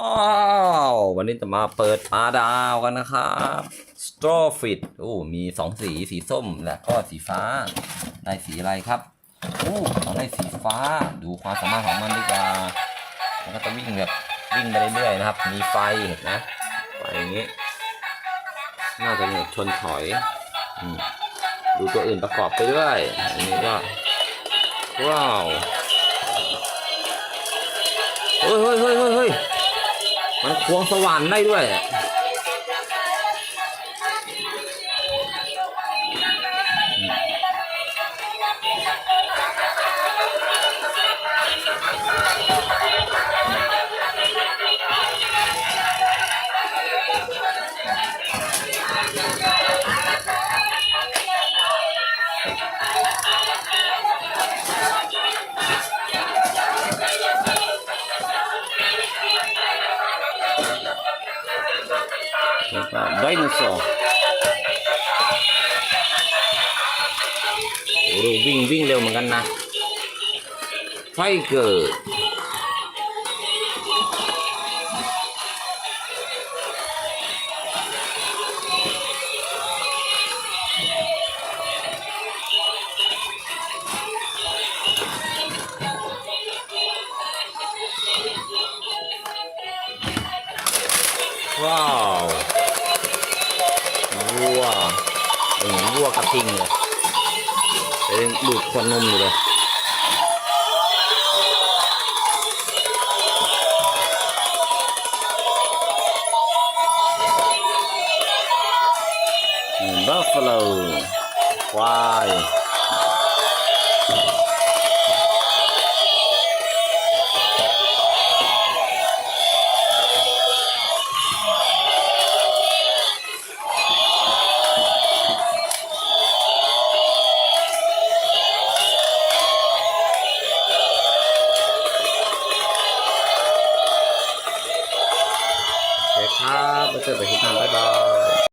อ้าววันนี้จะมาเปิดปลาดาวกันนะครับสตรอฟิตโอ้มีสองสีสีส้มและก็สีฟ้า ได้สีอะไรครับโอ้เราได้สีฟ้าดูความสามารถของมันดีกว่ามันก็จะวิ่งแบบวิ่งไปเรื่อยๆนะครับ มีไฟเห็นนะไฟอย่างนี้น่าจะเนี่ยชนถอยอดูตัวอื่นประกอบไปด้วยอันนี้ก็ว้าวเฮ้ยเฮ้ย มันควงสว่านได้ด้วยแล้ วก็ไดโนเสาร์โอ้โหวิ่งวิ่งเร็วเหมือนกันนะไฟเกิดว้าว วัวเหมือนวัวกับทิงเลยเป็นดูดควันนมอยู่เลยบัฟฟาโลควาย ครับมาเจอกันที่หน้าบ๊ายบาย